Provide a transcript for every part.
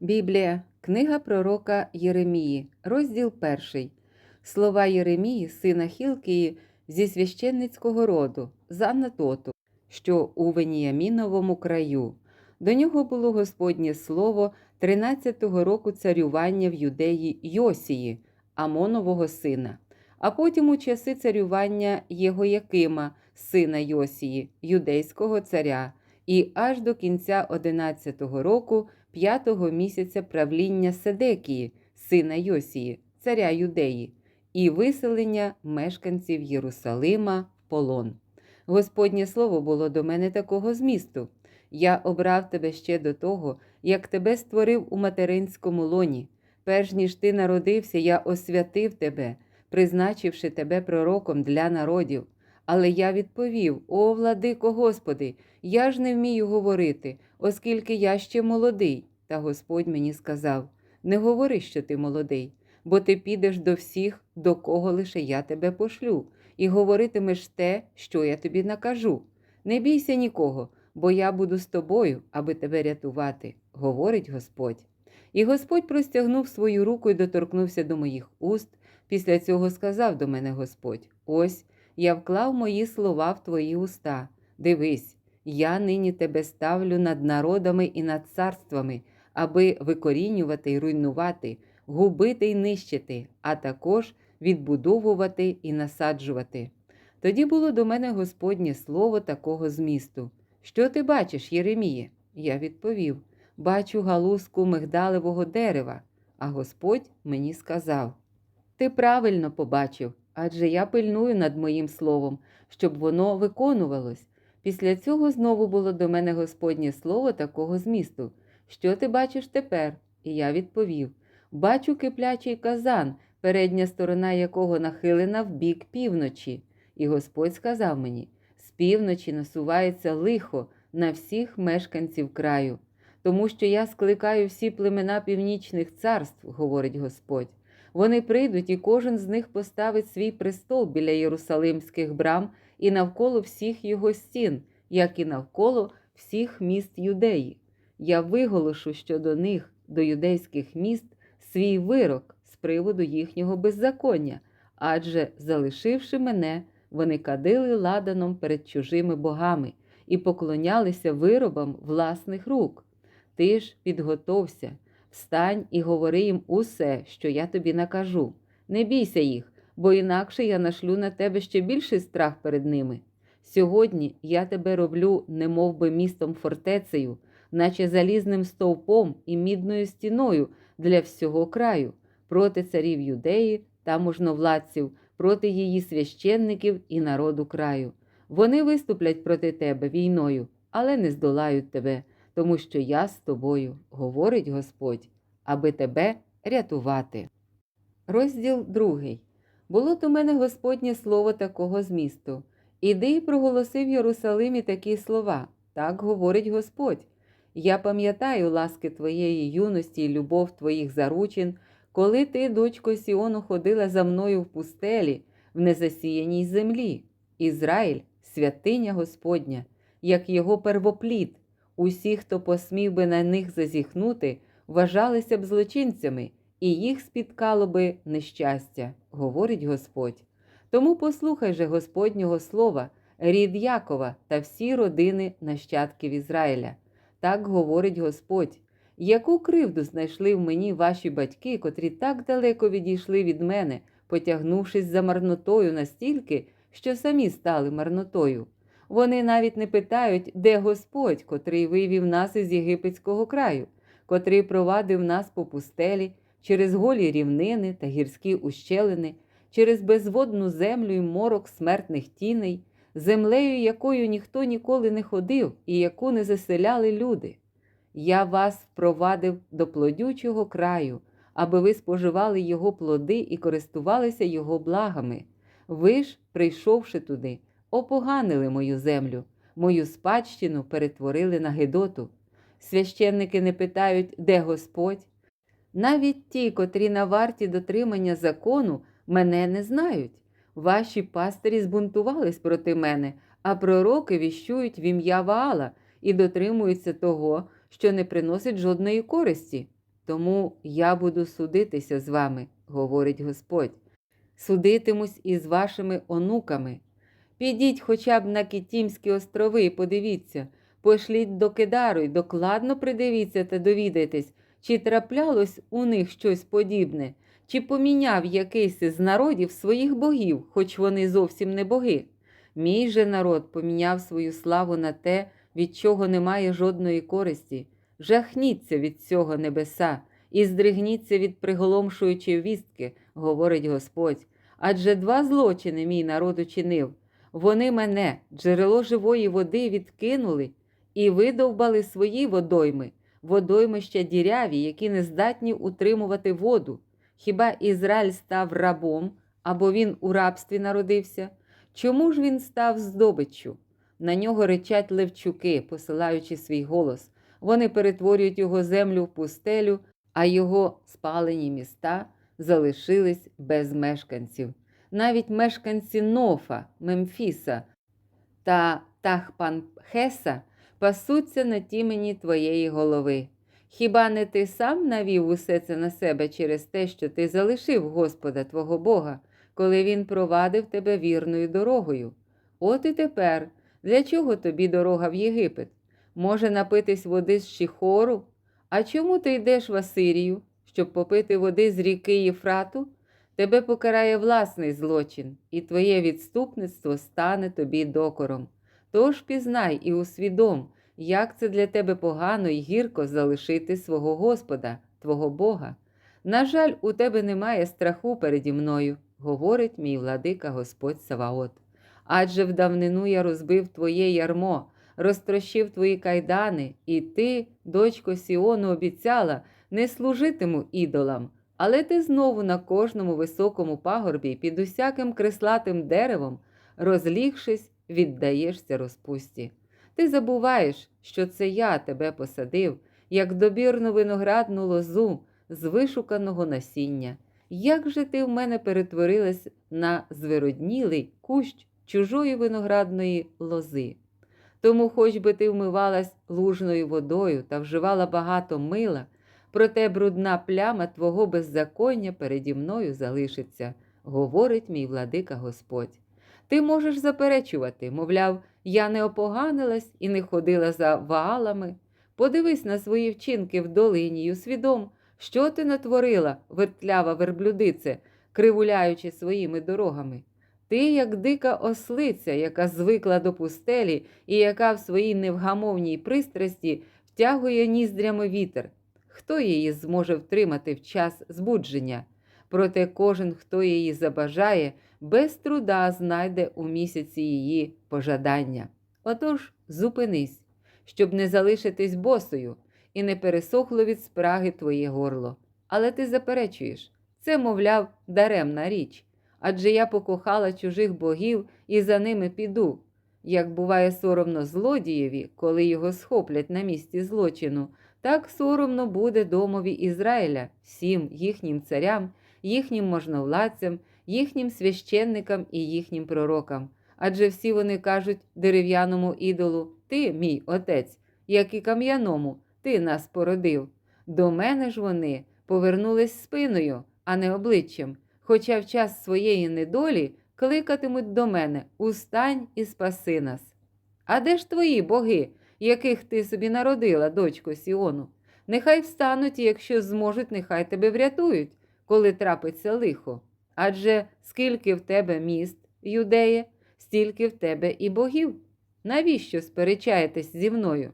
Біблія, книга пророка Єремії, розділ перший. Слова Єремії, сина Хілкії, зі священницького роду, з Анатоту, що у Веніяміновому краю. До нього було Господнє слово 13-го року царювання в юдеї Йосії, Амонового сина, а потім у часи царювання Єгоякима, сина Йосії, юдейського царя, і аж до кінця 11-го року п'ятого місяця правління Седекії, сина Йосії, царя Юдеї, і виселення мешканців Єрусалима в полон. Господнє слово було до мене такого змісту. Я обрав тебе ще до того, як тебе створив у материнському лоні. Перш ніж ти народився, я освятив тебе, призначивши тебе пророком для народів. Але я відповів: О, владико Господи, я ж не вмію говорити, оскільки я ще молодий. Та Господь мені сказав: Не говори, що ти молодий, бо ти підеш до всіх, до кого лише я тебе пошлю, і говоритимеш те, що я тобі накажу. Не бійся нікого, бо я буду з тобою, аби тебе рятувати, говорить Господь. І Господь простягнув свою руку і доторкнувся до моїх уст. Після цього сказав до мене Господь: Ось я вклав мої слова в твої уста. Дивись, я нині тебе ставлю над народами і над царствами, аби викорінювати й руйнувати, губити й нищити, а також відбудовувати і насаджувати. Тоді було до мене Господнє слово такого змісту. Що ти бачиш, Єреміє? Я відповів: Бачу галузку мигдалевого дерева. А Господь мені сказав: Ти правильно побачив, адже я пильную над моїм словом, щоб воно виконувалось. Після цього знову було до мене Господнє слово такого змісту. Що ти бачиш тепер? І я відповів: Бачу киплячий казан, передня сторона якого нахилена в бік півночі. І Господь сказав мені: з півночі насувається лихо на всіх мешканців краю, тому що я скликаю всі племена північних царств, говорить Господь. Вони прийдуть, і кожен з них поставить свій престол біля Єрусалимських брам і навколо всіх його стін, як і навколо всіх міст юдеї. Я виголошу щодо них, до юдейських міст, свій вирок з приводу їхнього беззаконня, адже, залишивши мене, вони кадили ладаном перед чужими богами і поклонялися виробам власних рук. Ти ж підготовся, встань і говори їм усе, що я тобі накажу. Не бійся їх, бо інакше я нашлю на тебе ще більший страх перед ними. Сьогодні я тебе роблю, немов би містом фортецею, наче залізним стовпом і мідною стіною для всього краю, проти царів юдеї та можновладців, проти її священників і народу краю. Вони виступлять проти тебе війною, але не здолають тебе, тому що я з тобою, говорить Господь, аби тебе рятувати. Розділ другий. Було до мене Господнє слово такого змісту. Іди і проголоси в Єрусалимі такі слова. Так говорить Господь. Я пам'ятаю ласки твоєї юності і любов твоїх заручин, коли ти, дочко Сіону, ходила за мною в пустелі, в незасіяній землі. Ізраїль, святиня Господня, як його первоплід. Усі, хто посмів би на них зазіхнути, вважалися б злочинцями, і їх спіткало би нещастя, говорить Господь. Тому послухай же Господнього слова, рід Якова та всі родини нащадків Ізраїля. Так говорить Господь. Яку кривду знайшли в мені ваші батьки, котрі так далеко відійшли від мене, потягнувшись за марнотою настільки, що самі стали марнотою? Вони навіть не питають, де Господь, котрий вивів нас із єгипетського краю, котрий провадив нас по пустелі через голі рівнини та гірські ущелини, через безводну землю і морок смертних тіней, землею, якою ніхто ніколи не ходив і яку не заселяли люди. Я вас впровадив до плодючого краю, аби ви споживали його плоди і користувалися його благами. Ви ж, прийшовши туди, опоганили мою землю, мою спадщину перетворили на Гедоту. Священники не питають, де Господь. Навіть ті, котрі на варті дотримання закону, мене не знають. Ваші пастирі збунтувались проти мене, а пророки віщують в ім'я Ваала і дотримуються того, що не приносить жодної користі. Тому я буду судитися з вами, говорить Господь. Судитимусь із вашими онуками. Підіть хоча б на Кітімські острови і подивіться, пошліть до Кедару й докладно придивіться та довідайтесь, чи траплялось у них щось подібне, чи поміняв якийсь з народів своїх богів, хоч вони зовсім не боги. Мій же народ поміняв свою славу на те, від чого немає жодної користі. Жахніться від цього небеса і здригніться від приголомшуючої вістки, говорить Господь. Адже два злочини мій народ учинив. Вони мене, джерело живої води, відкинули і видовбали свої водойми, водоймища діряві, які не здатні утримувати воду. Хіба Ізраїль став рабом або він у рабстві народився? Чому ж він став здобиччю? На нього речать левчуки, посилаючи свій голос. Вони перетворюють його землю в пустелю, а його спалені міста залишились без мешканців. Навіть мешканці Нофа, Мемфіса та Тахпанхеса пасуться на тімені твоєї голови. Хіба не ти сам навів усе це на себе через те, що ти залишив Господа твого Бога, коли Він провадив тебе вірною дорогою? От і тепер, для чого тобі дорога в Єгипет? Може напитись води з Шіхору? А чому ти йдеш в Асирію, щоб попити води з ріки Єфрату? Тебе покарає власний злочин, і твоє відступництво стане тобі докором. Тож пізнай і усвідом, як це для тебе погано і гірко залишити свого Господа, твого Бога. На жаль, у тебе немає страху переді мною, говорить мій владика Господь Саваот. Адже в давнину я розбив твоє ярмо, розтрощив твої кайдани, і ти, дочко Сіону, обіцяла, не служитиму ідолам. Але ти знову на кожному високому пагорбі під усяким креслатим деревом, розлігшись, віддаєшся розпусті. Ти забуваєш, що це я тебе посадив, як добірну виноградну лозу з вишуканого насіння. Як же ти в мене перетворилась на звироднілий кущ чужої виноградної лози? Тому, хоч би ти вмивалась лужною водою та вживала багато мила, проте брудна пляма твого беззаконня переді мною залишиться, говорить мій владика Господь. Ти можеш заперечувати, мовляв, я не опоганилась і не ходила за ваалами. Подивись на свої вчинки в долині й усвідом, що ти натворила, вертлява верблюдице, кривуляючи своїми дорогами. Ти, як дика ослиця, яка звикла до пустелі і яка в своїй невгамовній пристрасті втягує ніздрями вітер. Хто її зможе втримати в час збудження? Проте кожен, хто її забажає, без труда знайде у місяці її пожадання. Отож, зупинись, щоб не залишитись босою і не пересохло від спраги твоє горло. Але ти заперечуєш це, мовляв, даремна річ. Адже я покохала чужих богів і за ними піду. Як буває соромно злодієві, коли його схоплять на місці злочину, так соромно буде домові Ізраїля, всім їхнім царям, їхнім можновладцям, їхнім священникам і їхнім пророкам. Адже всі вони кажуть дерев'яному ідолу: Ти, мій отець, як і кам'яному, ти нас породив. До мене ж вони повернулись спиною, а не обличчям, хоча в час своєї недолі кликатимуть до мене Устань і спаси нас. А де ж твої боги, яких ти собі народила, дочко Сіону? Нехай встануть, якщо зможуть, нехай тебе врятують, коли трапиться лихо. Адже скільки в тебе міст, юдеє, стільки в тебе і богів. Навіщо сперечаєтесь зі мною?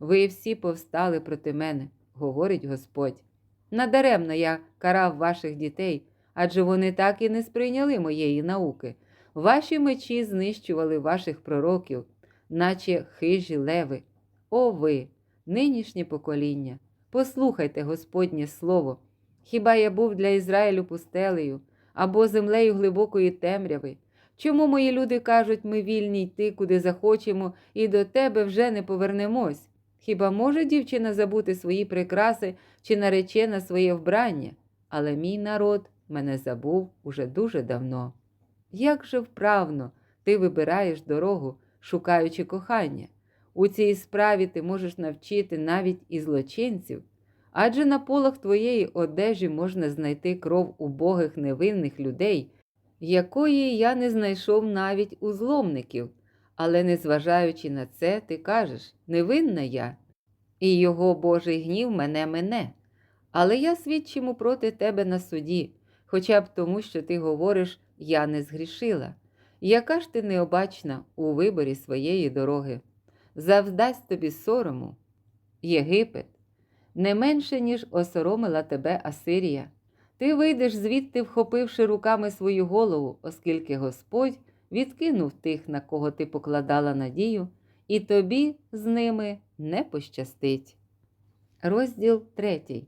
Ви всі повстали проти мене, говорить Господь. Надаремно я карав ваших дітей, адже вони так і не сприйняли моєї науки. Ваші мечі знищували ваших пророків, наче хижі леви. О ви, нинішнє покоління, послухайте Господнє Слово. Хіба я був для Ізраїлю пустелею або землею глибокої темряви? Чому мої люди кажуть, ми вільні йти, куди захочемо, і до тебе вже не повернемось? Хіба може дівчина забути свої прикраси чи наречена своє вбрання? Але мій народ мене забув уже дуже давно. Як же вправно ти вибираєш дорогу, шукаючи кохання? У цій справі ти можеш навчити навіть і злочинців, Адже на полах твоєї одежі можна знайти кров убогих невинних людей, якої я не знайшов навіть у зломників. Але, незважаючи на це, ти кажеш невинна я, і його Божий гнів мене мене. Але я свідчиму проти тебе на суді, хоча б тому, що ти говориш, я не згрішила. Яка ж ти необачна у виборі своєї дороги? Завдасть тобі сорому, Єгипет, не менше, ніж осоромила тебе Асирія. Ти вийдеш звідти, вхопивши руками свою голову, оскільки Господь відкинув тих, на кого ти покладала надію, і тобі з ними не пощастить. Розділ третій.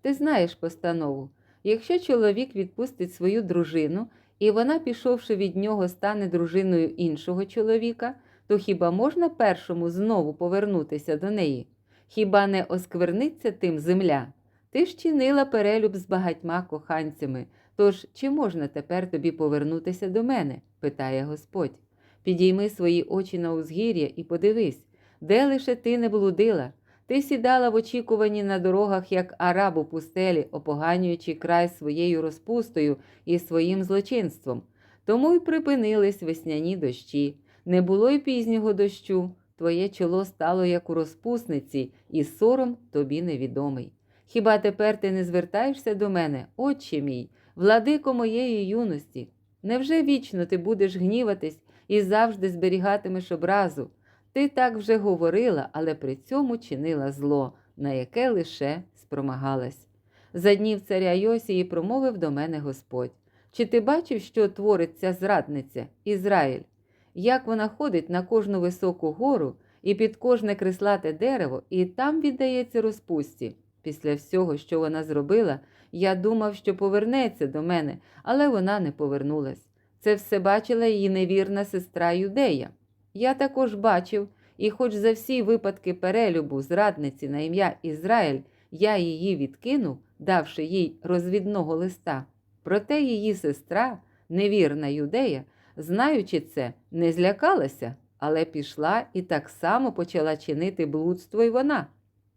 Ти знаєш постанову. Якщо чоловік відпустить свою дружину, і вона, пішовши від нього, стане дружиною іншого чоловіка, то хіба можна першому знову повернутися до неї? Хіба не оскверниться тим земля? Ти ж чинила перелюб з багатьма коханцями, тож чи можна тепер тобі повернутися до мене? питає Господь. Підійми свої очі на узгір'я і подивись, де лише ти не блудила. Ти сідала в очікуванні на дорогах, як араб у пустелі, опоганюючи край своєю розпустою і своїм злочинством. Тому й припинились весняні дощі. Не було й пізнього дощу. Твоє чоло стало як у розпусниці, і сором тобі невідомий. Хіба тепер ти не звертаєшся до мене, отче мій, владико моєї юності? Невже вічно ти будеш гніватись і завжди зберігатимеш образу? Ти так вже говорила, але при цьому чинила зло, на яке лише спромагалась. За днів царя Йосії промовив до мене Господь: Чи ти бачив, що творить ця зрадниця, Ізраїль? Як вона ходить на кожну високу гору і під кожне крислате дерево, і там віддається розпусті. Після всього, що вона зробила, я думав, що повернеться до мене, але вона не повернулась. Це все бачила її невірна сестра Юдея. Я також бачив, і хоч за всі випадки перелюбу зрадниці на ім'я Ізраїль я її відкинув, давши їй розвідного листа. Проте її сестра, невірна юдея, знаючи це, не злякалася, але пішла і так само почала чинити блудство й вона.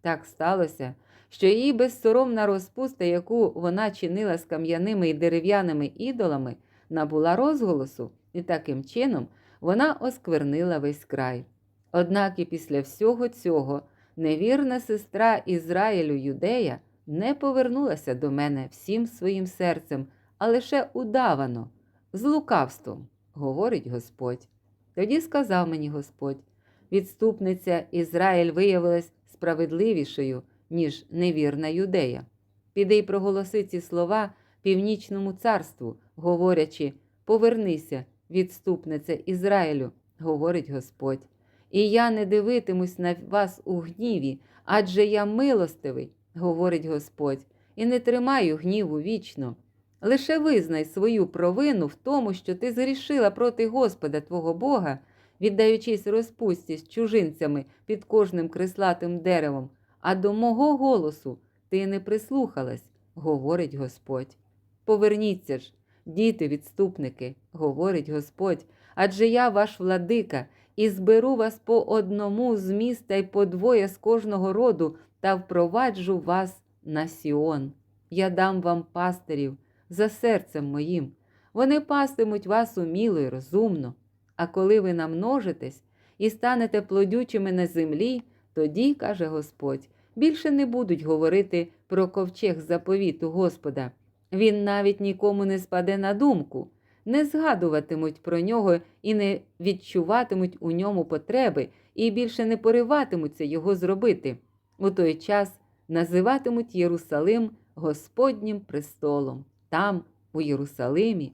Так сталося, що її безсоромна розпуста, яку вона чинила з кам'яними і дерев'яними ідолами, набула розголосу, і таким чином вона осквернила весь край. Однак і після всього цього невірна сестра Ізраїлю Юдея не повернулася до мене всім своїм серцем, а лише удавано, з лукавством, говорить Господь. Тоді сказав мені Господь: відступниця Ізраїль виявилась справедливішою, ніж невірна юдея. Піди й проголоси ці слова північному царству, говорячи: Повернися, відступниця Ізраїлю, говорить Господь. І я не дивитимусь на вас у гніві, адже я милостивий, говорить Господь, і не тримаю гніву вічно. Лише визнай свою провину в тому, що ти згрішила проти Господа твого Бога, віддаючись розпусті з чужинцями під кожним крислатим деревом, а до мого голосу ти не прислухалась, говорить Господь. Поверніться ж, діти відступники, говорить Господь, адже я ваш владика, і зберу вас по одному з міста й по двоє з кожного роду та впроваджу вас на Сіон. Я дам вам пастирів за серцем моїм. Вони пастимуть вас уміло й розумно. А коли ви намножитесь і станете плодючими на землі, тоді, каже Господь, більше не будуть говорити про ковчег заповіту Господа. Він навіть нікому не спаде на думку, не згадуватимуть про нього і не відчуватимуть у ньому потреби, і більше не пориватимуться його зробити. У той час називатимуть Єрусалим Господнім престолом. Там, у Єрусалимі,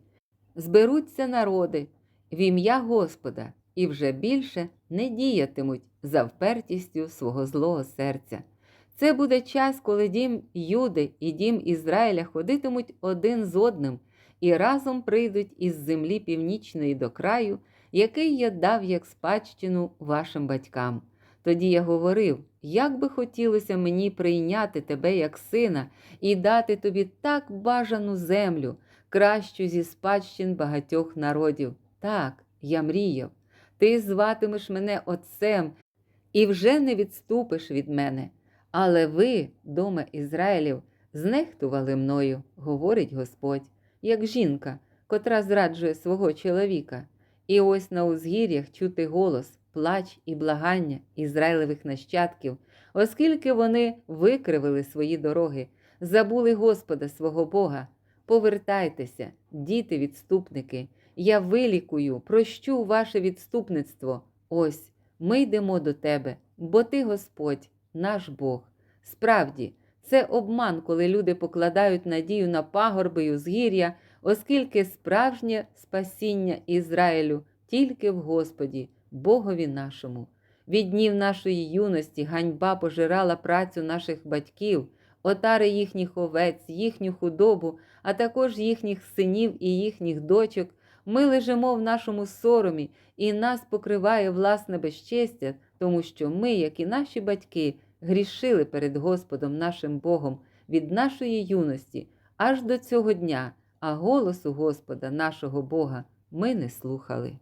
зберуться народи в ім'я Господа і вже більше не діятимуть за впертістю свого злого серця. Це буде час, коли дім Юди і дім Ізраїля ходитимуть один з одним і разом прийдуть із землі північної до краю, який я дав як спадщину вашим батькам. Тоді я говорив, як би хотілося мені прийняти тебе як сина і дати тобі так бажану землю, кращу зі спадщин багатьох народів. Так, я мріяв, ти зватимеш мене отцем і вже не відступиш від мене. Але ви, доме Ізраїлів, знехтували мною, говорить Господь, як жінка, котра зраджує свого чоловіка. І ось на узгір'ях чути голос, плач і благання Ізраїлевих нащадків, оскільки вони викривили свої дороги, забули Господа свого Бога. Повертайтеся, діти відступники, я вилікую, прощу ваше відступництво. Ось ми йдемо до тебе, бо ти Господь, наш Бог. Справді, це обман, коли люди покладають надію на пагорби й узгір'я, оскільки справжнє спасіння Ізраїлю тільки в Господі, Богові нашому. Від днів нашої юності ганьба пожирала працю наших батьків, отари їхніх овець, їхню худобу, а також їхніх синів і їхніх дочок. Ми лежимо в нашому соромі, і нас покриває власне безчестя, тому що ми, як і наші батьки, грішили перед Господом нашим Богом від нашої юності аж до цього дня, а голосу Господа, нашого Бога, ми не слухали.